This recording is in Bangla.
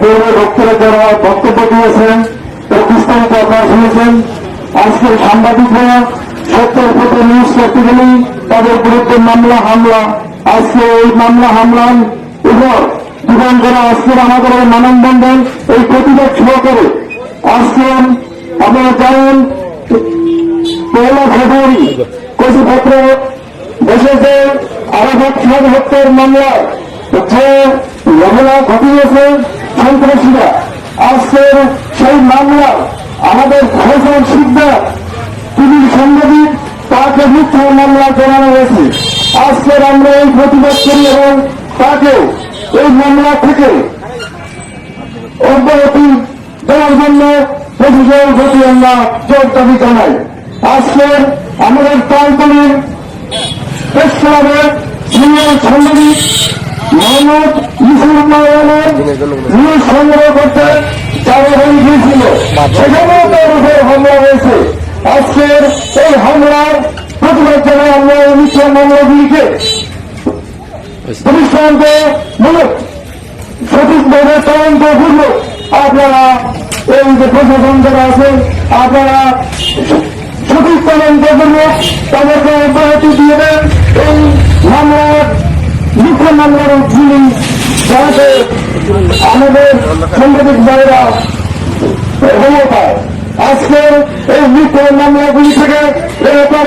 পৌর ভক্তরা যারা বক্তব্য দিয়েছেন তার বিস্তারিত আপনারা শুনেছেন আজকের সাংবাদিকরা সত্যের পথে নিউজ করতে গেলেই তাদের বিরুদ্ধে মামলা, হামলা। আজকে এই মামলা, হামলার উপর জীবন করা আজকের আমাদের এই মানববন্ধন এই প্রতিবাদ সহকারে আজকে আপনারা জানেন পয়লা ফেব্রুয়ারি, কচিপত্র দেশেতে আরাফাত খান হত্যার মামলায় যে ঘটনা ঘটিয়েছে সন্ত্রাসীরা। আজকের সেই মামলা আমাদের ফসল সিদ্ধার তিনি সাংবাদিক তাকে মিথ্যা মামলা জানানো হয়েছে। আজকের আমরা এই প্রতিবাদ করি এবং তাকে এই মামলা থেকে অব্যাহতি দেওয়ার জন্য প্রতিযোগের প্রতি আমরা জোর দাবি জানাই। আজকে আমাদের তালতলির ক্লাবের সিনিয়র সাংবাদিক মোহাম্মদ মাওলানের নিউজ সংগ্রহ করতে হয়ে গিয়েছিল সেখানেও তার উপর হামলা হয়েছে আজকের এই হামলার প্রতিবাদ জানাই আমরা এই মিথ্যা মামলাগুলিকে মূলক সঠিকভাবে তদন্ত করল আপনারা এই যে প্রশাসন যারা আছেন আপনারা সঠিক তদন্ত করলে তাদেরকে অব্যাহতি দিয়ে দেন এই মামলার মিথ্যা মামলার যাতে আমাদের সাংবাদিক ভাইরা পায় আজকের এই মৃত্যু মামলাগুলি থেকে এরকম